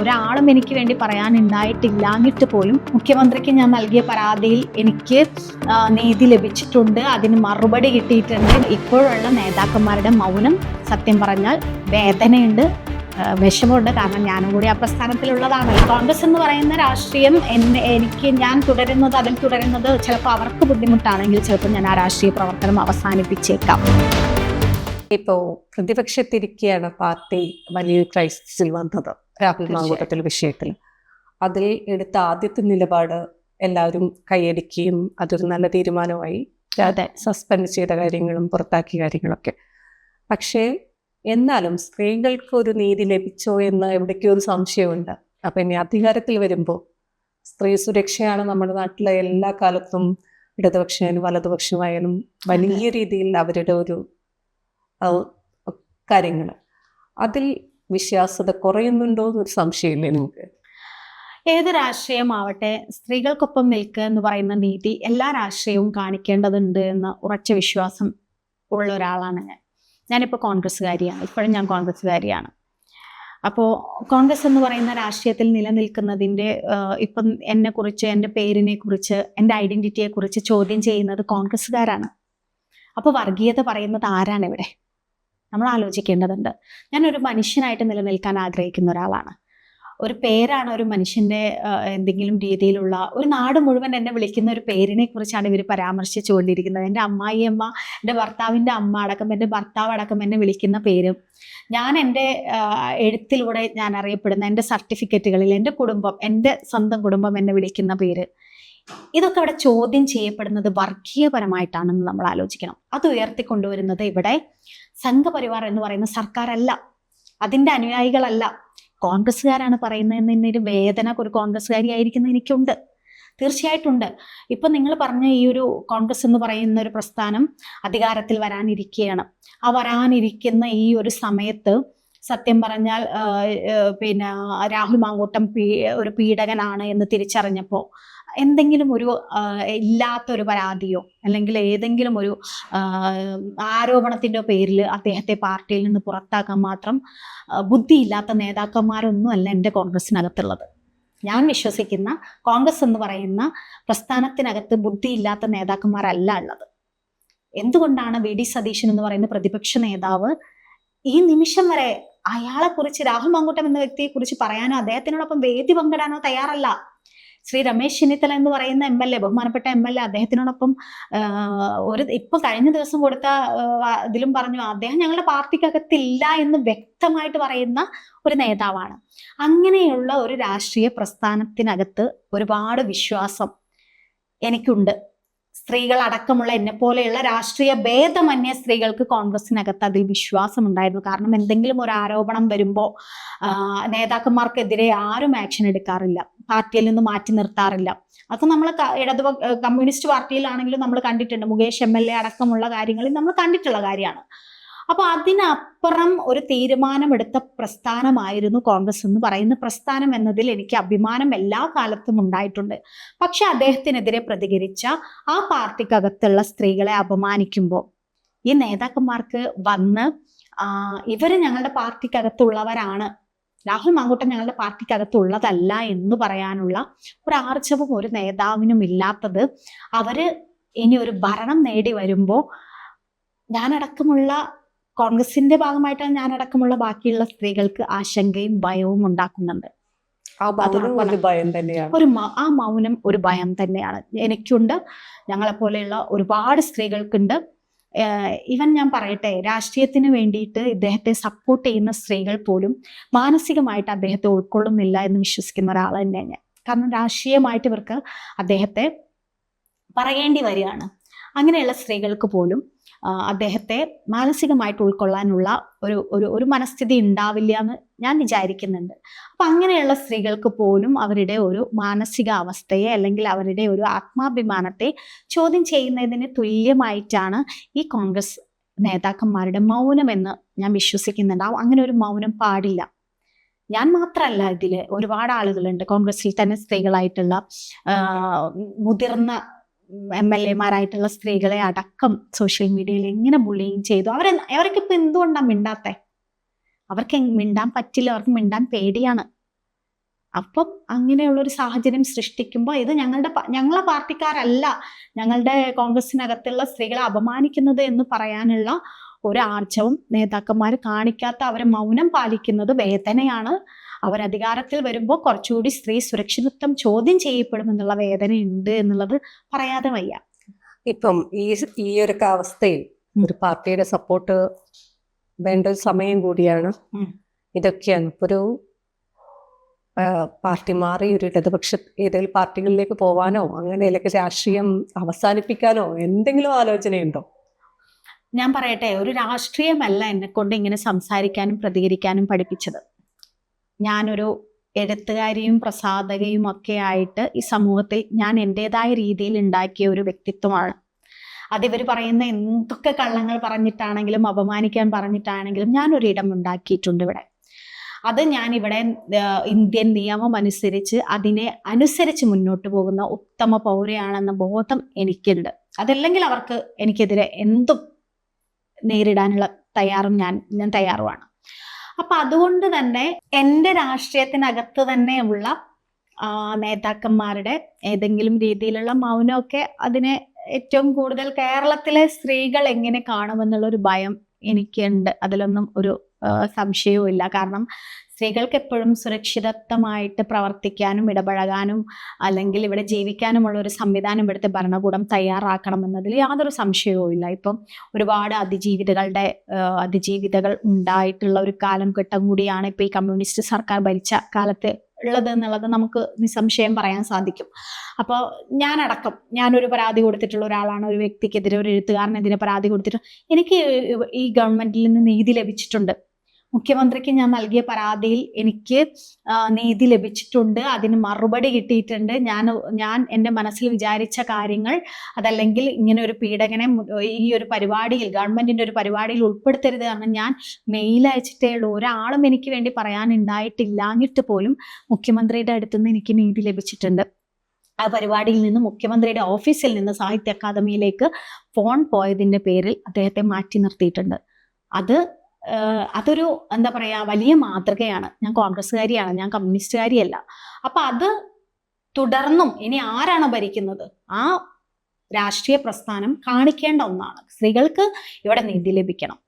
ഒരാളും എനിക്ക് വേണ്ടി പറയാനുണ്ടായിട്ടില്ലാഞ്ഞിട്ട് പോലും മുഖ്യമന്ത്രിക്ക് ഞാൻ നൽകിയ പരാതിയിൽ എനിക്ക് നീതി ലഭിച്ചിട്ടുണ്ട്. അതിന് മറുപടി കിട്ടിയിട്ടുണ്ട്. ഇപ്പോഴുള്ള നേതാക്കന്മാരുടെ മൗനം സത്യം പറഞ്ഞാൽ വേദനയുണ്ട്. വിഷമമുണ്ട്. കാരണം ഞാനും കൂടി ആ പ്രസ്ഥാനത്തിലുള്ളതാണ്. കോൺഗ്രസ് എന്ന് പറയുന്ന രാഷ്ട്രീയം എന്നെ എനിക്ക് ഞാൻ തുടരുന്നത് അതിൽ തുടരുന്നത് ചിലപ്പോൾ അവർക്ക് ബുദ്ധിമുട്ടാണെങ്കിൽ ചിലപ്പോൾ ഞാൻ ആ രാഷ്ട്രീയ പ്രവർത്തനം അവസാനിപ്പിച്ചേക്കാം. ഇപ്പോ പ്രതിപക്ഷത്തിരിക്കുകയാണ് പാർട്ടി വലിയ ക്രൈസിസിൽ വന്നത്. രാഹുൽ. മാങ്കൂട്ടത്തിൽ വിഷയത്തിൽ അതിൽ എടുത്ത ആദ്യത്തെ നിലപാട് എല്ലാവരും കൈയടിക്കുകയും അതൊരു നല്ല തീരുമാനമായി അതെ. സസ്പെൻഡ് ചെയ്ത കാര്യങ്ങളും പുറത്താക്കിയ കാര്യങ്ങളൊക്കെ. പക്ഷേ എന്നാലും സ്ത്രീകൾക്ക് ഒരു നീതി ലഭിച്ചോ എന്ന് എവിടേക്കോ ഒരു സംശയമുണ്ട്. അപ്പം ഇനി അധികാരത്തിൽ വരുമ്പോൾ സ്ത്രീ സുരക്ഷയാണ് നമ്മുടെ നാട്ടിലെ എല്ലാ കാലത്തും ഇടതുപക്ഷമായാലും വലതുപക്ഷമായാലും വലിയ രീതിയിൽ അവരുടെ ഒരു കാര്യങ്ങൾ അതിൽ വിശ്വാസത കുറയുന്നുണ്ടോ എന്നൊരു സംശയമില്ലേ നിങ്ങൾക്ക്? ഏത് രാഷ്ട്രീയമാവട്ടെ സ്ത്രീകൾക്കൊപ്പം നിൽക്കുക എന്ന് പറയുന്ന നീതി എല്ലാ രാഷ്ട്രീയവും കാണിക്കേണ്ടതുണ്ട് എന്ന ഉറച്ച വിശ്വാസം ഉള്ള ഒരാളാണ് ഞാൻ. ഞാനിപ്പോൾ കോൺഗ്രസ്സുകാരിയാണ്. ഇപ്പോഴും ഞാൻ കോൺഗ്രസ്സുകാരിയാണ്. അപ്പോൾ കോൺഗ്രസ് എന്ന് പറയുന്ന രാഷ്ട്രീയത്തിൽ നിലനിൽക്കുന്നതിന്റെ ഇപ്പം എന്നെ കുറിച്ച് എന്റെ പേരിനെ കുറിച്ച് എന്റെ ഐഡന്റിറ്റിയെ കുറിച്ച് ചോദ്യം ചെയ്യുന്നത് കോൺഗ്രസ്സുകാരാണ്. അപ്പോൾ വർഗീയത പറയുന്നത് ആരാണ് ഇവിടെ? നമ്മൾ ആലോചിക്കേണ്ടതുണ്ട്. ഞാനൊരു മനുഷ്യനായിട്ട് നിലനിൽക്കാൻ ആഗ്രഹിക്കുന്ന ഒരാളാണ്. ഒരു പേരാണ് ഒരു മനുഷ്യന്റെ എന്തെങ്കിലും രീതിയിലുള്ള ഒരു നാട് മുഴുവൻ എന്നെ വിളിക്കുന്ന ഒരു പേരിനെ കുറിച്ചാണ് ഇവർ പരാമർശിച്ചുകൊണ്ടിരിക്കുന്നത്. എന്റെ അമ്മായിയമ്മ എന്റെ ഭർത്താവിന്റെ അമ്മ അടക്കം എന്റെ ഭർത്താവ് അടക്കം എന്നെ വിളിക്കുന്ന പേരും. ഞാൻ എന്റെ എഴുത്തിലൂടെ ഞാൻ അറിയപ്പെടുന്ന എന്റെ സർട്ടിഫിക്കറ്റുകളിൽ എന്റെ കുടുംബം എന്റെ സ്വന്തം കുടുംബം എന്നെ വിളിക്കുന്ന പേര്. ഇതൊക്കെ അവിടെ ചോദ്യം ചെയ്യപ്പെടുന്നത് വർഗീയപരമായിട്ടാണെന്ന് നമ്മൾ ആലോചിക്കണം. അത് ഉയർത്തിക്കൊണ്ടുവരുന്നത് ഇവിടെ സംഘപരിവാർ എന്ന് പറയുന്ന സർക്കാരല്ല. അതിന്റെ അനുയായികളല്ല. കോൺഗ്രസ്സുകാരാണ് പറയുന്നതെന്ന് ഒരു വേദന ഒരു കോൺഗ്രസ്സുകാരി ആയിരിക്കുന്ന എനിക്കുണ്ട്. തീർച്ചയായിട്ടുണ്ട് ഇപ്പൊ നിങ്ങൾ പറഞ്ഞ ഈ ഒരു കോൺഗ്രസ് എന്ന് പറയുന്ന ഒരു പ്രസ്ഥാനം അധികാരത്തിൽ വരാനിരിക്കുകയാണ് ആ വരാനിരിക്കുന്ന ഈ ഒരു സമയത്ത് സത്യം പറഞ്ഞാൽ പിന്നെ രാഹുൽ മാങ്കൂട്ടം ഒരു പീഡകനാണ് എന്ന് തിരിച്ചറിഞ്ഞപ്പോൾ എന്തെങ്കിലും ഒരു ഇല്ലാത്തൊരു പരാതിയോ അല്ലെങ്കിൽ ഏതെങ്കിലും ഒരു ആരോപണത്തിന്റെ പേരിൽ അദ്ദേഹത്തെ പാർട്ടിയിൽ നിന്ന് പുറത്താക്കാൻ മാത്രം ബുദ്ധിയില്ലാത്ത നേതാക്കന്മാരൊന്നും അല്ല എന്റെ കോൺഗ്രസ്സിനകത്തുള്ളത്. ഞാൻ വിശ്വസിക്കുന്ന കോൺഗ്രസ് എന്ന് പറയുന്ന പ്രസ്ഥാനത്തിനകത്ത് ബുദ്ധിയില്ലാത്ത നേതാക്കന്മാരല്ല ഉള്ളത്. എന്തുകൊണ്ടാണ് വി. ഡി. സതീശൻ എന്ന് പറയുന്ന പ്രതിപക്ഷ നേതാവ് ഈ നിമിഷം വരെ അയാളെ കുറിച്ച് രാഹുൽ മങ്കൂട്ടം എന്ന വ്യക്തിയെ കുറിച്ച് പറയാനോ അദ്ദേഹത്തിനോടൊപ്പം വേദി പങ്കിടാനോ തയ്യാറല്ല? ശ്രീ രമേശ് ചെന്നിത്തല എന്ന് പറയുന്ന എം എൽ എ ബഹുമാനപ്പെട്ട എം എൽ എ അദ്ദേഹത്തിനോടൊപ്പം ഒരു ഇപ്പൊ കഴിഞ്ഞ ദിവസം കൊടുത്ത ഇതിലും പറഞ്ഞു അദ്ദേഹം ഞങ്ങളുടെ പാർട്ടിക്കകത്തില്ല എന്ന് വ്യക്തമായിട്ട് പറയുന്ന ഒരു നേതാവാണ്. അങ്ങനെയുള്ള ഒരു രാഷ്ട്രീയ പ്രസ്ഥാനത്തിനകത്ത് ഒരുപാട് വിശ്വാസം എനിക്കുണ്ട്. സ്ത്രീകൾ അടക്കമുള്ള എന്നെ പോലെയുള്ള രാഷ്ട്രീയ ഭേദമന്യ സ്ത്രീകൾക്ക് കോൺഗ്രസിനകത്ത് അതിൽ വിശ്വാസം ഉണ്ടായിരുന്നു കാരണം എന്തെങ്കിലും ഒരു ആരോപണം വരുമ്പോൾ നേതാക്കന്മാർക്കെതിരെ ആരും ആക്ഷൻ എടുക്കാറില്ല. പാർട്ടിയിൽ നിന്ന് മാറ്റി നിർത്താറില്ല. അത് നമ്മൾ ഇടതു കമ്മ്യൂണിസ്റ്റ് പാർട്ടിയിലാണെങ്കിലും നമ്മൾ കണ്ടിട്ടുണ്ട്. മുകേഷ് എം എൽ എ അടക്കമുള്ള കാര്യങ്ങളിൽ നമ്മൾ കണ്ടിട്ടുള്ള കാര്യമാണ്. അപ്പൊ അതിനപ്പുറം ഒരു തീരുമാനമെടുത്ത പ്രസ്ഥാനമായിരുന്നു കോൺഗ്രസ് എന്ന് പറയുന്ന പ്രസ്ഥാനം എന്നതിൽ എനിക്ക് അഭിമാനം എല്ലാ കാലത്തും ഉണ്ടായിട്ടുണ്ട്. പക്ഷെ അദ്ദേഹത്തിനെതിരെ പ്രതികരിച്ച ആ പാർട്ടിക്കകത്തുള്ള സ്ത്രീകളെ അപമാനിക്കുമ്പോൾ ഈ നേതാക്കന്മാർക്ക് വന്ന് ഇവർ ഞങ്ങളുടെ പാർട്ടിക്കകത്തുള്ളവരാണ്. രാഹുൽ മാങ്കൂട്ടം ഞങ്ങളുടെ പാർട്ടിക്കകത്തുള്ളതല്ല എന്ന് പറയാനുള്ള ഒരു ആർജവും ഒരു നേതാവിനും ഇല്ലാത്തത് അവർ ഇനി ഒരു ഭരണം നേടി വരുമ്പോൾ ഞാനടക്കമുള്ള കോൺഗ്രസിന്റെ ഭാഗമായിട്ടാണ് ഞാനടക്കമുള്ള ബാക്കിയുള്ള സ്ത്രീകൾക്ക് ആശങ്കയും ഭയവും ഉണ്ടാക്കുന്നുണ്ട്. ആ ഒരു ഭയം തന്നെയാണ്. ഒരു ആ മൗനം ഒരു ഭയം തന്നെയാണ്. എനിക്കുണ്ട്. ഞങ്ങളെ പോലെയുള്ള ഒരുപാട് സ്ത്രീകൾക്കുണ്ട്. ഇവൻ ഞാൻ പറയട്ടെ രാഷ്ട്രീയത്തിന് വേണ്ടിയിട്ട് ഇദ്ദേഹത്തെ സപ്പോർട്ട് ചെയ്യുന്ന സ്ത്രീകൾ പോലും മാനസികമായിട്ട് അദ്ദേഹത്തെ ഉൾക്കൊള്ളുന്നില്ല എന്ന് വിശ്വസിക്കുന്ന ഒരാൾ തന്നെയാണ് ഞാൻ. കാരണം രാഷ്ട്രീയമായിട്ട് ഇവർക്ക് അദ്ദേഹത്തെ പറയേണ്ടി വരികയാണ്. അങ്ങനെയുള്ള സ്ത്രീകൾക്ക് പോലും അദ്ദേഹത്തെ മാനസികമായിട്ട് ഉൾക്കൊള്ളാനുള്ള ഒരു ഒരു ഒരു മനസ്ഥിതി ഉണ്ടാവില്ല എന്ന് ഞാൻ വിചാരിക്കുന്നുണ്ട്. അപ്പൊ അങ്ങനെയുള്ള സ്ത്രീകൾക്ക് പോലും അവരുടെ ഒരു മാനസിക അവസ്ഥയെ അല്ലെങ്കിൽ അവരുടെ ഒരു ആത്മാഭിമാനത്തെ ചോദ്യം ചെയ്യുന്നതിന് തുല്യമായിട്ടാണ് ഈ കോൺഗ്രസ് നേതാക്കന്മാരുടെ മൗനം എന്ന് ഞാൻ വിശ്വസിക്കുന്നുണ്ട്. അങ്ങനെ ഒരു മൗനം പാടില്ല. ഞാൻ മാത്രമല്ല ഇതിൽ ഒരുപാട് ആളുകളുണ്ട്. കോൺഗ്രസിൽ തന്നെ സ്ത്രീകളായിട്ടുള്ള മുതിർന്ന എം എൽ എമാരായിട്ടുള്ള സ്ത്രീകളെ അടക്കം സോഷ്യൽ മീഡിയയിൽ എങ്ങനെ ബുള്ളിങ് ചെയ്തു? അവരെ അവർക്ക് ഇപ്പൊ എന്തുകൊണ്ടാണ് മിണ്ടാത്തേ? അവർക്ക് മിണ്ടാൻ പറ്റില്ല അവർക്ക് മിണ്ടാൻ പേടിയാണ്. അപ്പം അങ്ങനെയുള്ള ഒരു സാഹചര്യം സൃഷ്ടിക്കുമ്പോൾ ഇത് ഞങ്ങളുടെ ഞങ്ങളെ പാർട്ടിക്കാരല്ല ഞങ്ങളുടെ കോൺഗ്രസിനകത്തുള്ള സ്ത്രീകളെ അപമാനിക്കുന്നത് എന്ന് പറയാനുള്ള ഒരു നേതാക്കന്മാർ കാണിക്കാത്ത അവരെ മൗനം പാലിക്കുന്നത് വേദനയാണ്. അവർ അധികാരത്തിൽ വരുമ്പോൾ കുറച്ചുകൂടി സ്ത്രീ സുരക്ഷിതത്വം ചോദ്യം ചെയ്യപ്പെടും എന്നുള്ള വേദന ഉണ്ട് എന്നുള്ളത് പറയാതെ വയ്യ. ഇപ്പം ഈ ഈ ഒരു അവസ്ഥയിൽ ഒരു പാർട്ടിയുടെ സപ്പോർട്ട് വേണ്ട ഒരു സമയം കൂടിയാണ്. ഇതൊക്കെയാണ്. ഒരു പാർട്ടി മാറി ഒരു ഇടതുപക്ഷ ഏതെങ്കിലും പാർട്ടികളിലേക്ക് പോവാനോ അങ്ങനെ അല്ലെങ്കിൽ രാഷ്ട്രീയം അവസാനിപ്പിക്കാനോ എന്തെങ്കിലും ആലോചനയുണ്ടോ? ഞാൻ പറയട്ടെ ഒരു രാഷ്ട്രീയമല്ല എന്നെ കൊണ്ട് ഇങ്ങനെ സംസാരിക്കാനും പ്രതികരിക്കാനും പഠിപ്പിച്ചത്. ഞാനൊരു എഴുത്തുകാരിയും പ്രസാധകയും ഒക്കെ ആയിട്ട് ഈ സമൂഹത്തിൽ ഞാൻ എന്റെതായ രീതിയിൽ ഉണ്ടാക്കിയ ഒരു വ്യക്തിത്വമാണ്. അതിവർ പറയുന്ന എന്തൊക്കെ കള്ളങ്ങൾ പറഞ്ഞിട്ടാണെങ്കിലും അപമാനിക്കാൻ പറഞ്ഞിട്ടാണെങ്കിലും ഞാനൊരിടം ഉണ്ടാക്കിയിട്ടുണ്ട് ഇവിടെ. അത് ഞാൻ ഇവിടെ ഇന്ത്യൻ നിയമം അനുസരിച്ച് അതിനെ അനുസരിച്ച് മുന്നോട്ട് പോകുന്ന ഉത്തമ പൗരയാണെന്ന ബോധം എനിക്കുണ്ട്. അതല്ലെങ്കിൽ അവർക്ക് എനിക്കെതിരെ എന്തും നേരിടാനുള്ള തയ്യാറും ഞാൻ ഞാൻ തയ്യാറുമാണ്. അപ്പൊ അതുകൊണ്ട് തന്നെ എന്റെ രാഷ്ട്രീയത്തിനകത്ത് തന്നെയുള്ള നേതാക്കന്മാരുടെ ഏതെങ്കിലും രീതിയിലുള്ള മൗനമൊക്കെ അതിനെ ഏറ്റവും കൂടുതൽ കേരളത്തിലെ സ്ത്രീകൾ എങ്ങനെ കാണുമെന്നുള്ളൊരു ഭയം എനിക്കുണ്ട്. അതിലൊന്നും ഒരു ആ, സംശയവും ഇല്ല കാരണം സ്ത്രീകൾക്ക് എപ്പോഴും സുരക്ഷിതത്വമായിട്ട് പ്രവർത്തിക്കാനും ഇടപഴകാനും അല്ലെങ്കിൽ ഇവിടെ ജീവിക്കാനുമുള്ള ഒരു സംവിധാനം ഇവിടുത്തെ ഭരണകൂടം തയ്യാറാക്കണം എന്നതിൽ യാതൊരു സംശയവും ഇല്ല. ഇപ്പം ഒരുപാട് അതിജീവിതകളുടെ അതിജീവിതകൾ ഉണ്ടായിട്ടുള്ള ഒരു കാലം ഘട്ടം കൂടിയാണ് ഇപ്പൊ ഈ കമ്മ്യൂണിസ്റ്റ് സർക്കാർ ഭരിച്ച കാലത്ത് ഉള്ളത് എന്നുള്ളത് നമുക്ക് നിസ്സംശയം പറയാൻ സാധിക്കും. അപ്പോൾ ഞാനടക്കം ഞാനൊരു പരാതി കൊടുത്തിട്ടുള്ള ഒരാളാണ് ഒരു വ്യക്തിക്കെതിരെ ഒരു എഴുത്തുകാരനെതിരെ പരാതി കൊടുത്തിട്ട് എനിക്ക് ഈ ഗവൺമെന്റിൽ നിന്ന് നീതി ലഭിച്ചിട്ടുണ്ട്. മുഖ്യമന്ത്രിക്ക് ഞാൻ നൽകിയ പരാതിയിൽ എനിക്ക് നീതി ലഭിച്ചിട്ടുണ്ട്. അതിന് മറുപടി കിട്ടിയിട്ടുണ്ട്. ഞാൻ ഞാൻ എന്റെ മനസ്സിൽ വിചാരിച്ച കാര്യങ്ങൾ അതല്ലെങ്കിൽ ഇങ്ങനെ ഒരു പീഡകനെ ഈ ഒരു പരിപാടിയിൽ ഗവൺമെന്റിന്റെ ഒരു പരിപാടിയിൽ ഉൾപ്പെടുത്തരുത് കാരണം ഞാൻ മെയിൽ അയച്ചിട്ടേ ഉള്ളൂ. ഒരാളും എനിക്ക് വേണ്ടി പറയാനുണ്ടായിട്ടില്ലാഞ്ഞിട്ട് പോലും മുഖ്യമന്ത്രിയുടെ അടുത്തുനിന്ന് എനിക്ക് നീതി ലഭിച്ചിട്ടുണ്ട്. ആ പരിപാടിയിൽ നിന്ന് മുഖ്യമന്ത്രിയുടെ ഓഫീസിൽ നിന്ന് സാഹിത്യ അക്കാദമിയിലേക്ക് ഫോൺ പോയതിന്റെ പേരിൽ അദ്ദേഹത്തെ മാറ്റി നിർത്തിയിട്ടുണ്ട്. അത് അതൊരു എന്താ പറയാ വലിയ മാതൃകയാണ്. ഞാൻ കോൺഗ്രസ്സുകാരിയാണ് ഞാൻ കമ്മ്യൂണിസ്റ്റുകാരിയല്ല. അപ്പൊ അത് തുടർന്നും ഇനി ആരാണ് ഭരിക്കുന്നത്? ആ രാഷ്ട്രീയ പ്രസ്ഥാനം കാണിക്കേണ്ട ഒന്നാണ്. സ്ത്രീകൾക്ക് ഇവിടെ നീതി ലഭിക്കണം.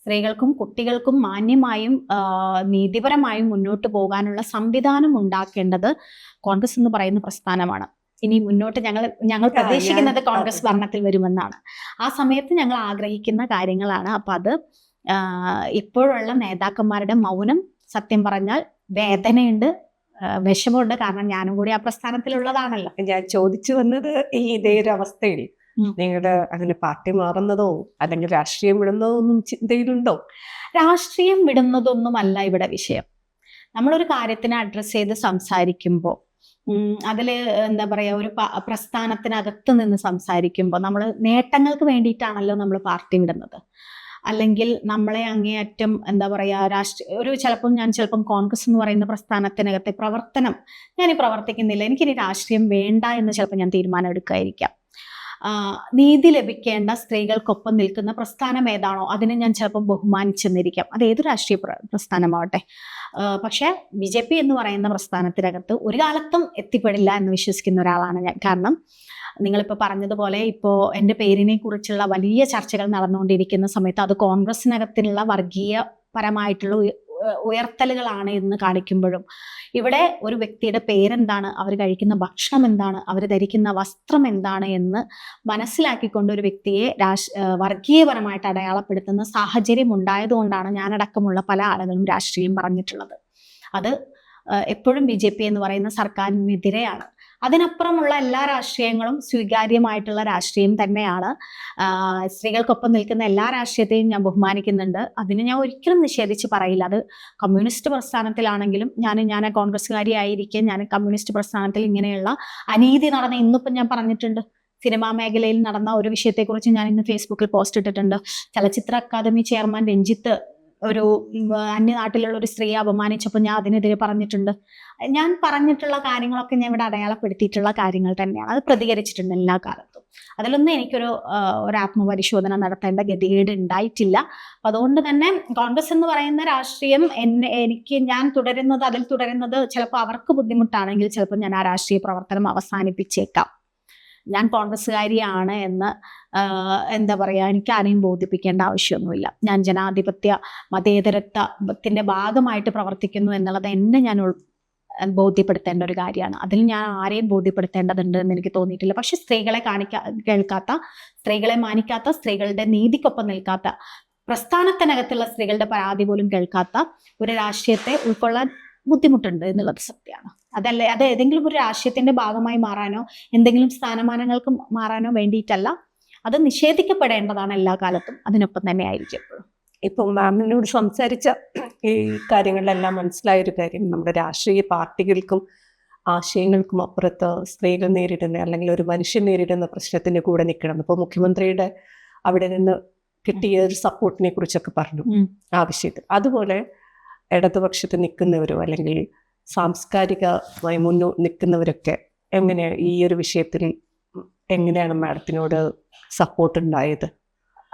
സ്ത്രീകൾക്കും കുട്ടികൾക്കും മാന്യമായും നീതിപരമായും മുന്നോട്ട് പോകാനുള്ള സംവിധാനം ഉണ്ടാക്കേണ്ടത് കോൺഗ്രസ് എന്ന് പറയുന്ന പ്രസ്ഥാനമാണ്. ഇനി മുന്നോട്ട് ഞങ്ങൾ ഞങ്ങൾ പ്രതീക്ഷിക്കുന്നത് കോൺഗ്രസ് ഭരണത്തിൽ വരുമെന്നാണ്. ആ സമയത്ത് ഞങ്ങൾ ആഗ്രഹിക്കുന്ന കാര്യങ്ങളാണ്. അപ്പൊ അത് ഇപ്പോഴുള്ള നേതാക്കന്മാരുടെ മൗനം സത്യം പറഞ്ഞാൽ വേദനയുണ്ട് വിഷമമുണ്ട്. കാരണം ഞാനും കൂടി ആ പ്രസ്ഥാനത്തിലുള്ളതാണല്ലോ. ഞാൻ ചോദിച്ചു വന്നത് ഈ ഇതേ ഒരു അവസ്ഥയിൽ നിങ്ങളുടെ അങ്ങനെ പാർട്ടി മാറുന്നതോ അല്ലെങ്കിൽ രാഷ്ട്രീയം വിടുന്നതോ ഒന്നും ചിന്തയിലുണ്ടോ? രാഷ്ട്രീയം വിടുന്നതൊന്നുമല്ല ഇവിടെ വിഷയം. നമ്മളൊരു കാര്യത്തിനെ അഡ്രസ്സ് ചെയ്ത് സംസാരിക്കുമ്പോൾ അതിൽ എന്താ പറയുക ഒരു പ്രസ്ഥാനത്തിനകത്ത് നിന്ന് സംസാരിക്കുമ്പോൾ നമ്മൾ നേട്ടങ്ങൾക്ക് വേണ്ടിയിട്ടാണല്ലോ നമ്മൾ പാർട്ടി വിടുന്നത്. അല്ലെങ്കിൽ നമ്മളെ അങ്ങേയറ്റം എന്താ പറയുക രാഷ്ട്രീയ ഒരു ചിലപ്പം ഞാൻ ചിലപ്പം കോൺഗ്രസ് എന്ന് പറയുന്ന പ്രസ്ഥാനത്തിനകത്തെ പ്രവർത്തനം ഞാൻ ഈ പ്രവർത്തിക്കുന്നില്ല. എനിക്കിനി രാഷ്ട്രീയം വേണ്ട എന്ന് ചിലപ്പോൾ ഞാൻ തീരുമാനം എടുക്കായിരിക്കാം നീതി ലഭിക്കേണ്ട സ്ത്രീകൾക്കൊപ്പം നിൽക്കുന്ന പ്രസ്ഥാനം ഏതാണോ അതിനെ ഞാൻ ചിലപ്പം ബഹുമാനിച്ചെന്നിരിക്കാം. അത് ഏത് രാഷ്ട്രീയ പ്രസ്ഥാനമാവട്ടെ. പക്ഷെ പക്ഷേ ബി ജെ പി എന്ന് പറയുന്ന പ്രസ്ഥാനത്തിനകത്ത് ഒരു കാലത്തും എത്തിപ്പെടില്ല എന്ന് വിശ്വസിക്കുന്ന ഒരാളാണ് ഞാൻ. കാരണം നിങ്ങളിപ്പോൾ പറഞ്ഞതുപോലെ ഇപ്പോൾ എന്റെ പേരിനെ കുറിച്ചുള്ള വലിയ ചർച്ചകൾ നടന്നുകൊണ്ടിരിക്കുന്ന സമയത്ത് അത് കോൺഗ്രസിനകത്തിനുള്ള വർഗീയ പരമായിട്ടുള്ള ഉയർത്തലുകളാണ് എന്ന് കാണിക്കുമ്പോഴും ഇവിടെ ഒരു വ്യക്തിയുടെ പേരെന്താണ് അവർ കഴിക്കുന്ന ഭക്ഷണം എന്താണ് അവർ ധരിക്കുന്ന വസ്ത്രം എന്താണ് എന്ന് മനസ്സിലാക്കിക്കൊണ്ട് ഒരു വ്യക്തിയെ രാഷ് വർഗീയപരമായിട്ട് അടയാളപ്പെടുത്തുന്ന സാഹചര്യം ഉണ്ടായതുകൊണ്ടാണ് ഞാനടക്കമുള്ള പല ആളുകളും രാഷ്ട്രീയം പറഞ്ഞിട്ടുള്ളത്. അത് എപ്പോഴും ബി ജെ പി എന്ന് പറയുന്ന സർക്കാരിനെതിരെയാണ്. അതിനപ്പുറമുള്ള എല്ലാ രാഷ്ട്രീയങ്ങളും സ്വീകാര്യമായിട്ടുള്ള രാഷ്ട്രീയം തന്നെയാണ്. സ്ത്രീകൾക്കൊപ്പം നിൽക്കുന്ന എല്ലാ രാഷ്ട്രീയത്തെയും ഞാൻ ബഹുമാനിക്കുന്നുണ്ട്. അതിന് ഞാൻ ഒരിക്കലും നിഷേധിച്ച് പറയില്ല. അത് കമ്മ്യൂണിസ്റ്റ് പ്രസ്ഥാനത്തിലാണെങ്കിലും ഞാൻ ഞാൻ കോൺഗ്രസ്സുകാരിയായിരിക്കെ ഞാൻ കമ്മ്യൂണിസ്റ്റ് പ്രസ്ഥാനത്തിൽ ഇങ്ങനെയുള്ള അനീതി നടന്ന ഇന്നിപ്പം ഞാൻ പറഞ്ഞിട്ടുണ്ട്. സിനിമാ മേഖലയിൽ നടന്ന ഒരു വിഷയത്തെക്കുറിച്ച് ഞാൻ ഇന്ന് ഫേസ്ബുക്കിൽ പോസ്റ്റ് ഇട്ടിട്ടുണ്ട്. ചലച്ചിത്ര അക്കാദമി ചെയർമാൻ രഞ്ജിത്ത് ഒരു അന്യനാട്ടിലുള്ള ഒരു സ്ത്രീയെ അപമാനിച്ചപ്പോൾ ഞാൻ അതിനെതിരെ പറഞ്ഞിട്ടുണ്ട്. ഞാൻ പറഞ്ഞിട്ടുള്ള കാര്യങ്ങളൊക്കെ ഞാൻ ഇവിടെ അടയാളപ്പെടുത്തിയിട്ടുള്ള കാര്യങ്ങൾ തന്നെയാണ്. അത് പ്രതികരിച്ചിട്ടുണ്ട് എല്ലാ കാലത്തും. അതിലൊന്നും എനിക്കൊരു ഒരു ആത്മപരിശോധന നടത്തേണ്ട ഗതികേട് ഉണ്ടായിട്ടില്ല അതുകൊണ്ട് തന്നെ കോൺഗ്രസ് എന്ന് പറയുന്ന രാഷ്ട്രീയം എന്നെ എനിക്ക് ഞാൻ തുടരുന്നത് അതിൽ തുടരുന്നത് ചിലപ്പോൾ അവർക്ക് ബുദ്ധിമുട്ടാണെങ്കിൽ ചിലപ്പോൾ ഞാൻ ആ രാഷ്ട്രീയ പ്രവർത്തനം അവസാനിപ്പിച്ചേക്കാം. ഞാൻ കോൺഗ്രസ്സുകാരിയാണ് എന്ന് എന്താ പറയുക എനിക്ക് ആരെയും ബോധിപ്പിക്കേണ്ട ആവശ്യമൊന്നുമില്ല. ഞാൻ ജനാധിപത്യ മതേതരത്വത്തിന്റെ ഭാഗമായിട്ട് പ്രവർത്തിക്കുന്നു എന്നുള്ളത് എന്നെ ഞാൻ ബോധ്യപ്പെടുത്തേണ്ട ഒരു കാര്യമാണ്. അതിൽ ഞാൻ ആരെയും ബോധ്യപ്പെടുത്തേണ്ടതുണ്ട് എന്ന് എനിക്ക് തോന്നിയിട്ടില്ല. പക്ഷെ സ്ത്രീകളെ കാണിക്കാ കേൾക്കാത്ത സ്ത്രീകളെ മാനിക്കാത്ത സ്ത്രീകളുടെ നീതിക്കൊപ്പം നിൽക്കാത്ത പ്രസ്ഥാനത്തിനകത്തുള്ള സ്ത്രീകളുടെ പരാതി പോലും കേൾക്കാത്ത ഒരു രാഷ്ട്രീയത്തെ ഉൾക്കൊള്ളാൻ ബുദ്ധിമുട്ടുണ്ട് എന്നുള്ളത് സത്യമാണ്. അതല്ലേ? അത് ഏതെങ്കിലും ഒരു രാഷ്ട്രീയത്തിന്റെ ഭാഗമായി മാറാനോ എന്തെങ്കിലും സ്ഥാനമാനങ്ങൾക്ക് മാറാനോ വേണ്ടിയിട്ടല്ല. അത് നിഷേധിക്കപ്പെടേണ്ടതാണ് എല്ലാ കാലത്തും. അതിനൊപ്പം തന്നെ ആയിരിക്കും എപ്പോഴും. ഇപ്പം മാമിനോട് സംസാരിച്ച ഈ കാര്യങ്ങളിലെല്ലാം മനസ്സിലായൊരു കാര്യം. നമ്മുടെ രാഷ്ട്രീയ പാർട്ടികൾക്കും ആശയങ്ങൾക്കും അപ്പുറത്ത് സ്ത്രീകൾ നേരിടുന്ന അല്ലെങ്കിൽ ഒരു മനുഷ്യൻ നേരിടുന്ന പ്രശ്നത്തിന് കൂടെ നിൽക്കണം. ഇപ്പോൾ മുഖ്യമന്ത്രിയുടെ അവിടെ നിന്ന് കിട്ടിയ ഒരു സപ്പോർട്ടിനെ കുറിച്ചൊക്കെ പറഞ്ഞു. ആവശ്യത്തിൽ അതുപോലെ ഇടതുപക്ഷത്ത് നിൽക്കുന്നവരോ അല്ലെങ്കിൽ സാംസ്കാരികമായി മുന്നോ നിൽക്കുന്നവരൊക്കെ എങ്ങനെ ഈ ഒരു വിഷയത്തിൽ എങ്ങനെയാണ് മാഡത്തിനോട് സപ്പോർട്ട് ഉണ്ടായത്?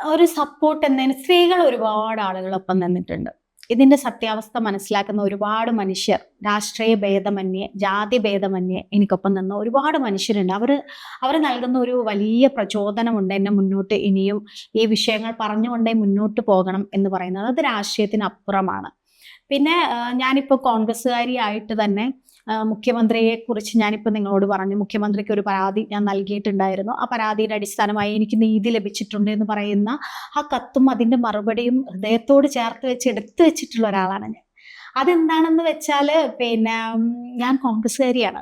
ഒരു സപ്പോർട്ട് എന്നതിന് സ്ത്രീകൾ ഒരുപാട് ആളുകളൊപ്പം നിന്നിട്ടുണ്ട്. ഇതിന്റെ സത്യാവസ്ഥ മനസ്സിലാക്കുന്ന ഒരുപാട് മനുഷ്യർ രാഷ്ട്രീയ ഭേദമന്യേ ജാതി ഭേദമന്യേ എനിക്കൊപ്പം നിന്ന ഒരുപാട് മനുഷ്യരുണ്ട്. അവർ അവർ നൽകുന്ന ഒരു വലിയ പ്രചോദനമുണ്ട് എന്നെ മുന്നോട്ട് ഇനിയും ഈ വിഷയങ്ങൾ പറഞ്ഞുകൊണ്ടേ മുന്നോട്ട് പോകണം എന്ന് പറയുന്നത്. അത് രാഷ്ട്രീയത്തിന് അപ്പുറമാണ് പിന്നെ ഞാനിപ്പോൾ കോൺഗ്രസ്സുകാരിയായിട്ട് തന്നെ മുഖ്യമന്ത്രിയെ കുറിച്ച് ഞാനിപ്പോൾ നിങ്ങളോട് പറഞ്ഞു. മുഖ്യമന്ത്രിക്ക് ഒരു പരാതി ഞാൻ നൽകിയിട്ടുണ്ടായിരുന്നു. ആ പരാതിയുടെ അടിസ്ഥാനമായി എനിക്ക് നീതി ലഭിച്ചിട്ടുണ്ട് എന്ന് പറയുന്ന ആ കത്തും അതിന്റെ മറുപടിയും ഹൃദയത്തോട് ചേർത്ത് വെച്ച് എടുത്തു വെച്ചിട്ടുള്ള ഒരാളാണ് ഞാൻ. അതെന്താണെന്ന് വെച്ചാൽ പിന്നെ ഞാൻ കോൺഗ്രസ്സുകാരിയാണ്.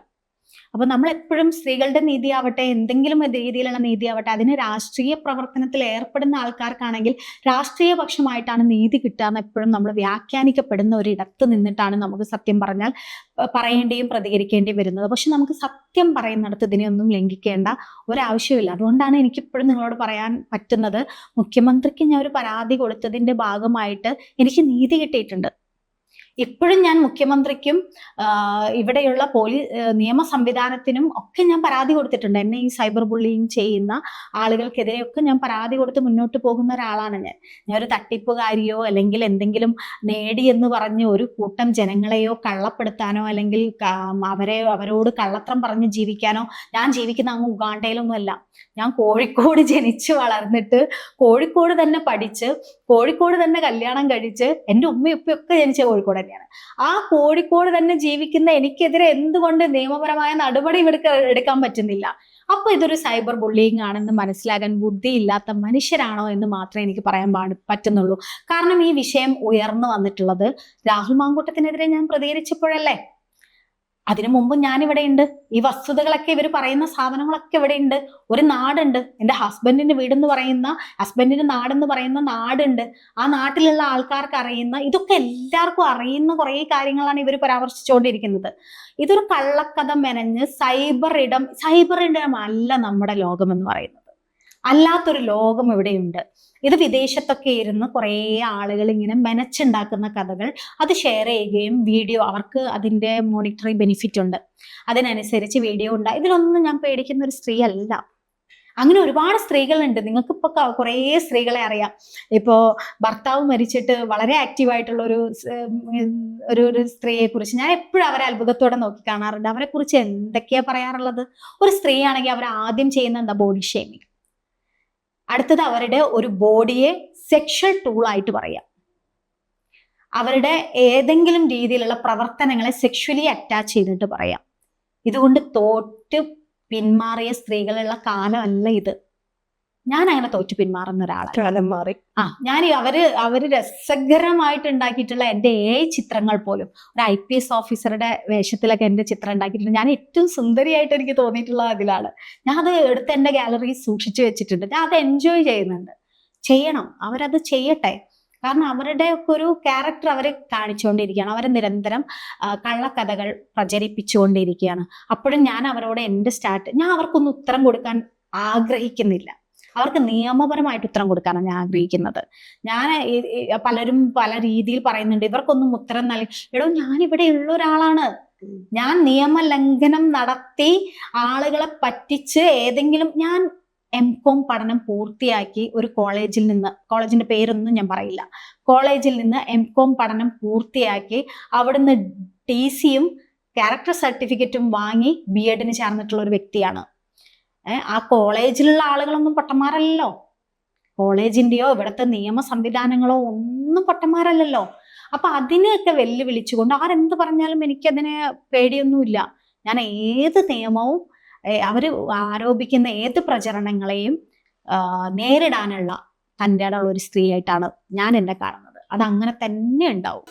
അപ്പൊ നമ്മൾ എപ്പോഴും സ്ത്രീകളുടെ നീതി ആവട്ടെ എന്തെങ്കിലും രീതിയിലുള്ള നീതി ആവട്ടെ അതിന് രാഷ്ട്രീയ പ്രവർത്തനത്തിൽ ഏർപ്പെടുന്ന ആൾക്കാർക്കാണെങ്കിൽ രാഷ്ട്രീയ പക്ഷമായിട്ടാണ് നീതി കിട്ടുക എന്ന് എപ്പോഴും നമ്മൾ വ്യാഖ്യാനിക്കപ്പെടുന്ന ഒരിടത്ത് നിന്നിട്ടാണ് നമുക്ക് സത്യം പറഞ്ഞാൽ പറയേണ്ടിയും പ്രതികരിക്കേണ്ടിയും വരുന്നത്. പക്ഷെ നമുക്ക് സത്യം പറയുന്നിടത്ത് ഇതിനെയൊന്നും ലംഘിക്കേണ്ട ഒരാവശ്യമില്ല. അതുകൊണ്ടാണ് എനിക്ക് ഇപ്പോഴും നിങ്ങളോട് പറയാൻ പറ്റുന്നത് മുഖ്യമന്ത്രിക്ക് ഞാൻ ഒരു പരാതി കൊടുത്തതിന്റെ ഭാഗമായിട്ട് എനിക്ക് നീതി കിട്ടിയിട്ടുണ്ട്. ഇപ്പോഴും ഞാൻ മുഖ്യമന്ത്രിക്കും ഇവിടെയുള്ള പോലീസ് നിയമ സംവിധാനത്തിനും ഒക്കെ ഞാൻ പരാതി കൊടുത്തിട്ടുണ്ട്. എന്നെ ഈ സൈബർ ബുള്ളിങ് ചെയ്യുന്ന ആളുകൾക്കെതിരെയൊക്കെ ഞാൻ പരാതി കൊടുത്ത് മുന്നോട്ട് പോകുന്ന ഒരാളാണ് ഞാൻ. ഞാൻ ഒരു തട്ടിപ്പുകാരിയോ അല്ലെങ്കിൽ എന്തെങ്കിലും നേടി എന്ന് പറഞ്ഞ് ഒരു കൂട്ടം ജനങ്ങളെയോ കള്ളപ്പെടുത്താനോ അല്ലെങ്കിൽ അവരെ അവരോട് കള്ളത്രം പറഞ്ഞ് ജീവിക്കാനോ ഞാൻ ജീവിക്കുന്ന അങ്ങ് ഉഗാണ്ടയിലൊന്നുമല്ല. ഞാൻ കോഴിക്കോട് ജനിച്ചു വളർന്നിട്ട് കോഴിക്കോട് തന്നെ പഠിച്ച് കോഴിക്കോട് തന്നെ കല്യാണം കഴിച്ച് എന്റെ ഉമ്മയും ഉപ്പയൊക്കെ ജനിച്ച കോഴിക്കോട് തന്നെയാണ്. ആ കോഴിക്കോട് തന്നെ ജീവിക്കുന്ന എനിക്കെതിരെ എന്തുകൊണ്ട് നിയമപരമായ നടപടി എടുക്ക എടുക്കാൻ പറ്റുന്നില്ല? അപ്പൊ ഇതൊരു സൈബർ ബുള്ളിങ് ആണെന്ന് മനസ്സിലാകാൻ ബുദ്ധിയില്ലാത്ത മനുഷ്യരാണോ എന്ന് മാത്രമേ എനിക്ക് പറയാൻ പറ്റുന്നുള്ളൂ. കാരണം ഈ വിഷയം ഉയർന്നു വന്നിട്ടുള്ളത് രാഹുൽ മാങ്കൂട്ടത്തിനെതിരെ ഞാൻ പ്രതികരിച്ചപ്പോഴല്ലേ? അതിനു മുമ്പ് ഞാൻ ഇവിടെ ഉണ്ട് ഈ വസ്തുതകളൊക്കെ ഇവർ പറയുന്ന സാധനങ്ങളൊക്കെ ഇവിടെ ഉണ്ട് ഒരു നാടുണ്ട്. എന്റെ ഹസ്ബൻഡിന്റെ വീടെന്ന് പറയുന്ന ഹസ്ബൻഡിന്റെ നാടെന്ന് പറയുന്ന നാടുണ്ട്. ആ നാട്ടിലുള്ള ആൾക്കാർക്ക് അറിയുന്ന ഇതൊക്കെ എല്ലാവർക്കും അറിയുന്ന കുറേ കാര്യങ്ങളാണ് ഇവർ പരാമർശിച്ചുകൊണ്ടിരിക്കുന്നത്. ഇതൊരു കള്ളക്കഥ മെനഞ്ഞ് സൈബർ ഇടം സൈബർ ഇടം അല്ല നമ്മുടെ ലോകം എന്ന് പറയുന്നത്. അല്ലാത്തൊരു ലോകം ഇവിടെയുണ്ട്. ഇത് വിദേശത്തൊക്കെ ഇരുന്ന് കുറേ ആളുകൾ ഇങ്ങനെ മെനച്ചുണ്ടാക്കുന്ന കഥകൾ അത് ഷെയർ ചെയ്യുകയും വീഡിയോ അവർക്ക് അതിന്റെ മോണിറ്ററി ബെനിഫിറ്റ് ഉണ്ട്. അതിനനുസരിച്ച് വീഡിയോ ഉണ്ടായി. ഇതിലൊന്നും ഞാൻ പേടിക്കുന്ന ഒരു സ്ത്രീ അല്ല. അങ്ങനെ ഒരുപാട് സ്ത്രീകളുണ്ട്. നിങ്ങൾക്ക് ഇപ്പൊ കുറേ സ്ത്രീകളെ അറിയാം. ഇപ്പോ ഭർത്താവ് മരിച്ചിട്ട് വളരെ ആക്റ്റീവ് ആയിട്ടുള്ള ഒരു ഒരു ഒരു സ്ത്രീയെ കുറിച്ച് ഞാൻ എപ്പോഴും അവരെ അത്ഭുതത്തോടെ നോക്കി കാണാറുണ്ട്. അവരെ കുറിച്ച് എന്തൊക്കെയാ പറയാറുള്ളത്? ഒരു സ്ത്രീയാണെങ്കിൽ അവർ ആദ്യം ചെയ്യുന്ന എന്താ? ബോഡി ഷേമിങ് അടുത്തത് അവരുടെ ഒരു ബോഡിയെ സെക്ഷൽ ടൂൾ ആയിട്ട് പറയാം. അവരുടെ ഏതെങ്കിലും രീതിയിലുള്ള പ്രവർത്തനങ്ങളെ സെക്ഷലി അറ്റാച്ച് ചെയ്തിട്ട് പറയാം. ഇതുകൊണ്ട് തോറ്റ് പിന്മാറിയ സ്ത്രീകളുള്ള കാലമല്ല ഇത്. ഞാൻ അങ്ങനെ തോറ്റു പിന്മാറുന്ന ഒരാളാണ് കാലം മാറി. ആ ഞാൻ അവർ അവർ രസകരമായിട്ട് ഉണ്ടാക്കിയിട്ടുള്ള എന്റെ ഏ ചിത്രങ്ങൾ പോലും ഒരു ഐ പി എസ് ഓഫീസറുടെ വേഷത്തിലൊക്കെ എന്റെ ചിത്രം ഉണ്ടാക്കിയിട്ടുണ്ട്. ഞാൻ ഏറ്റവും സുന്ദരിയായിട്ട് എനിക്ക് തോന്നിയിട്ടുള്ള അതിലാണ്. ഞാൻ അത് എടുത്ത് എന്റെ ഗാലറിയിൽ സൂക്ഷിച്ചു വെച്ചിട്ടുണ്ട്. ഞാൻ അത് എൻജോയ് ചെയ്യുന്നുണ്ട്. ചെയ്യണം. അവരത് ചെയ്യട്ടെ. കാരണം അവരുടെ ഒക്കെ ഒരു ക്യാരക്ടർ അവരെ കാണിച്ചുകൊണ്ടിരിക്കുകയാണ്. അവരെ നിരന്തരം കള്ളക്കഥകൾ പ്രചരിപ്പിച്ചുകൊണ്ടിരിക്കുകയാണ്. അപ്പോഴും ഞാൻ അവരോട് എന്റെ സ്റ്റാർട്ട് ഞാൻ അവർക്കൊന്നും ഉത്തരം കൊടുക്കാൻ ആഗ്രഹിക്കുന്നില്ല. അവർക്ക് നിയമപരമായിട്ട് ഉത്തരം കൊടുക്കാനാണ് ഞാൻ ആഗ്രഹിക്കുന്നത്. ഞാൻ പലരും പല രീതിയിൽ പറയുന്നുണ്ട് ഇവർക്കൊന്നും ഉത്തരം നൽകി എടോ ഞാൻ ഇവിടെ ഉള്ള ഒരാളാണ്. ഞാൻ നിയമലംഘനം നടത്തി ആളുകളെ പറ്റിച്ച് ഏതെങ്കിലും ഞാൻ എം കോം പഠനം പൂർത്തിയാക്കി ഒരു കോളേജിൽ നിന്ന് കോളേജിന്റെ പേരൊന്നും ഞാൻ പറയില്ല. കോളേജിൽ നിന്ന് എം കോം പഠനം പൂർത്തിയാക്കി അവിടുന്ന് ടി സിയും ക്യാരക്ടർ സർട്ടിഫിക്കറ്റും വാങ്ങി ബി എഡിന് ചേർന്നിട്ടുള്ള ഒരു വ്യക്തിയാണ്. ആ കോളേജിലുള്ള ആളുകളൊന്നും പൊട്ടന്മാരല്ലല്ലോ. കോളേജിന്റെയോ ഇവിടുത്തെ നിയമ സംവിധാനങ്ങളോ ഒന്നും പൊട്ടന്മാരല്ലല്ലോ. അപ്പൊ അതിനെയൊക്കെ വെല്ലുവിളിച്ചുകൊണ്ട് ആരെന്ത് പറഞ്ഞാലും എനിക്കതിനെ പേടിയൊന്നുമില്ല. ഞാൻ ഏത് നിയമവും അവർ ആരോപിക്കുന്ന ഏത് പ്രചരണങ്ങളെയും നേരിടാനുള്ള തന്റെ ഒരു സ്ത്രീയായിട്ടാണ് ഞാൻ എന്നെ കാണുന്നത്. അത് അങ്ങനെ തന്നെ ഉണ്ടാവും.